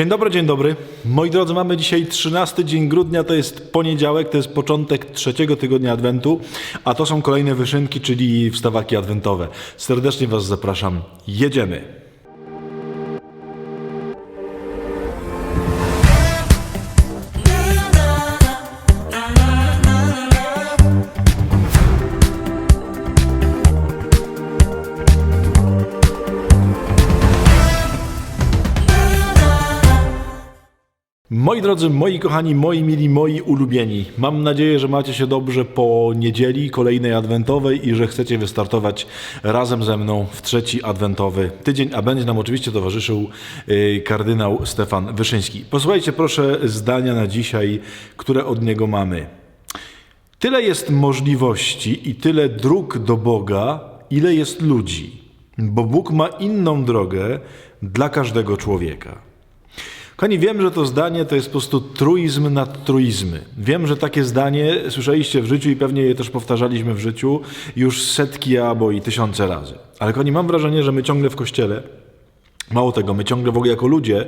Dzień dobry, dzień dobry. Moi drodzy, mamy dzisiaj 13 dzień grudnia, to jest poniedziałek, to jest początek trzeciego tygodnia Adwentu, a to są kolejne wyszynki, czyli wstawaki adwentowe. Serdecznie Was zapraszam. Jedziemy. Moi drodzy, moi kochani, moi mili, moi ulubieni, mam nadzieję, że macie się dobrze po niedzieli kolejnej adwentowej i że chcecie wystartować razem ze mną w trzeci adwentowy tydzień, a będzie nam oczywiście towarzyszył yy, kardynał Stefan Wyszyński. Posłuchajcie proszę zdania na dzisiaj, które od niego mamy. Tyle jest możliwości i tyle dróg do Boga, ile jest ludzi, bo Bóg ma inną drogę dla każdego człowieka. Kochani, wiem, że to zdanie to jest po prostu truizm nad truizmy. Wiem, że takie zdanie słyszeliście w życiu i pewnie je też powtarzaliśmy w życiu już setki albo i tysiące razy. Ale kochani, mam wrażenie, że my ciągle w kościele, mało tego, my ciągle w ogóle jako ludzie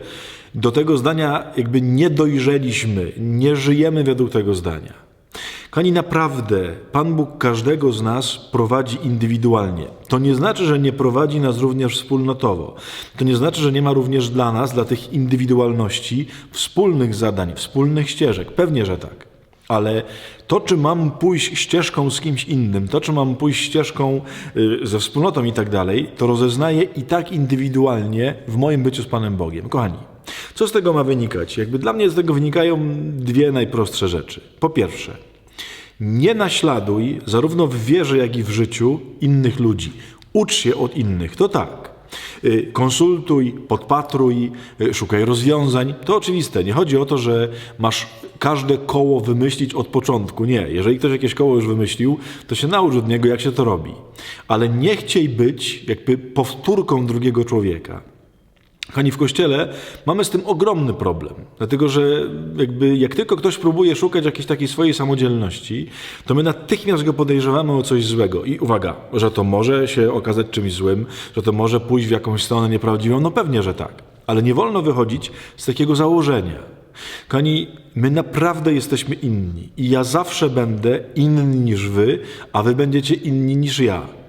do tego zdania jakby nie dojrzeliśmy, nie żyjemy według tego zdania. Kochani, naprawdę Pan Bóg każdego z nas prowadzi indywidualnie. To nie znaczy, że nie prowadzi nas również wspólnotowo. To nie znaczy, że nie ma również dla nas, dla tych indywidualności, wspólnych zadań, wspólnych ścieżek. Pewnie, że tak. Ale to, czy mam pójść ścieżką z kimś innym, to, czy mam pójść ścieżką y, ze wspólnotą i tak dalej, to rozeznaję i tak indywidualnie w moim byciu z Panem Bogiem. Kochani, co z tego ma wynikać? Jakby dla mnie z tego wynikają dwie najprostsze rzeczy. Po pierwsze, nie naśladuj zarówno w wierze, jak i w życiu innych ludzi. Ucz się od innych, to tak. Y, Konsultuj, podpatruj, y, szukaj rozwiązań. To oczywiste. Nie chodzi o to, że masz każde koło wymyślić od początku. Nie. Jeżeli ktoś jakieś koło już wymyślił, to się naucz od niego, jak się to robi. Ale nie chciej być jakby powtórką drugiego człowieka. Kochani, w kościele mamy z tym ogromny problem, dlatego że jakby jak tylko ktoś próbuje szukać jakiejś takiej swojej samodzielności, to my natychmiast go podejrzewamy o coś złego. I uwaga, że to może się okazać czymś złym, że to może pójść w jakąś stronę nieprawdziwą, no pewnie, że tak. Ale nie wolno wychodzić z takiego założenia. Kochani, my naprawdę jesteśmy inni i ja zawsze będę inny niż wy, a wy będziecie inni niż ja.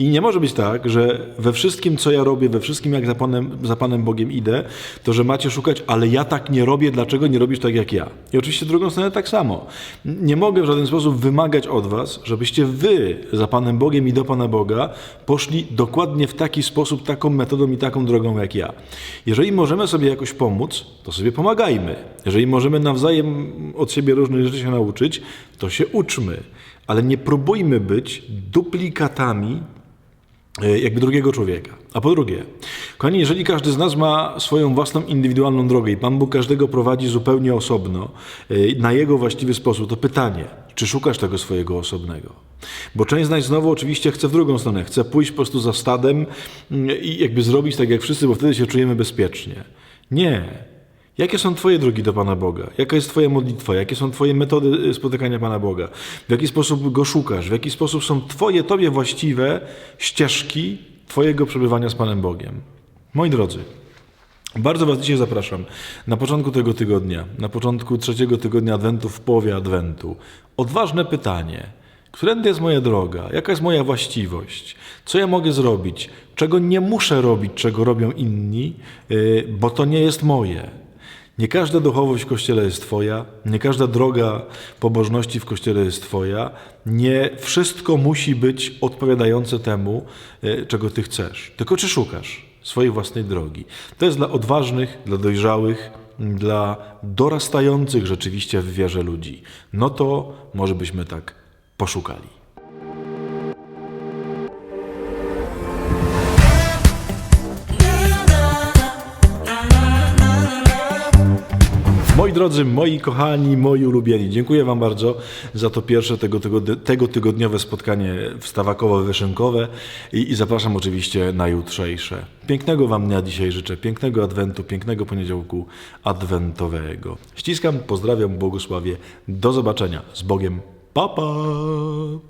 I nie może być tak, że we wszystkim, co ja robię, we wszystkim, jak za Panem, za Panem Bogiem idę, to że macie szukać, ale ja tak nie robię, dlaczego nie robisz tak jak ja? I oczywiście drugą stronę tak samo. Nie mogę w żaden sposób wymagać od Was, żebyście Wy za Panem Bogiem i do Pana Boga poszli dokładnie w taki sposób, taką metodą i taką drogą jak ja. Jeżeli możemy sobie jakoś pomóc, to sobie pomagajmy. Jeżeli możemy nawzajem od siebie różnych rzeczy się nauczyć, to się uczmy. Ale nie próbujmy być duplikatami jakby drugiego człowieka. A po drugie, kochani, jeżeli każdy z nas ma swoją własną indywidualną drogę i Pan Bóg każdego prowadzi zupełnie osobno, e, na jego właściwy sposób, to pytanie, czy szukasz tego swojego osobnego? Bo część z nas znowu oczywiście chce w drugą stronę, chce pójść po prostu za stadem mm, i jakby zrobić tak jak wszyscy, bo wtedy się czujemy bezpiecznie. Nie. Jakie są Twoje drogi do Pana Boga? Jaka jest Twoja modlitwa? Jakie są Twoje metody y, spotykania Pana Boga? W jaki sposób Go szukasz? W jaki sposób są Twoje, Tobie właściwe ścieżki Twojego przebywania z Panem Bogiem? Moi drodzy, bardzo Was dzisiaj zapraszam na początku tego tygodnia, na początku trzeciego tygodnia Adwentu, w połowie Adwentu. Odważne pytanie. Którędy jest moja droga? Jaka jest moja właściwość? Co ja mogę zrobić? Czego nie muszę robić, czego robią inni, yy, bo to nie jest moje. Nie każda duchowość w kościele jest Twoja, nie każda droga pobożności w kościele jest Twoja, nie wszystko musi być odpowiadające temu, e, czego Ty chcesz. Tylko czy szukasz swojej własnej drogi? To jest dla odważnych, dla dojrzałych, dla dorastających rzeczywiście w wierze ludzi. No to może byśmy tak poszukali. Moi drodzy, moi kochani, moi ulubieni, dziękuję Wam bardzo za to pierwsze tego, tego, tygodniowe spotkanie wstawakowo-wyszynkowe i, i zapraszam oczywiście na jutrzejsze. Pięknego Wam dnia dzisiaj życzę, pięknego adwentu, pięknego poniedziałku adwentowego. Ściskam, pozdrawiam, błogosławię, do zobaczenia z Bogiem, pa pa!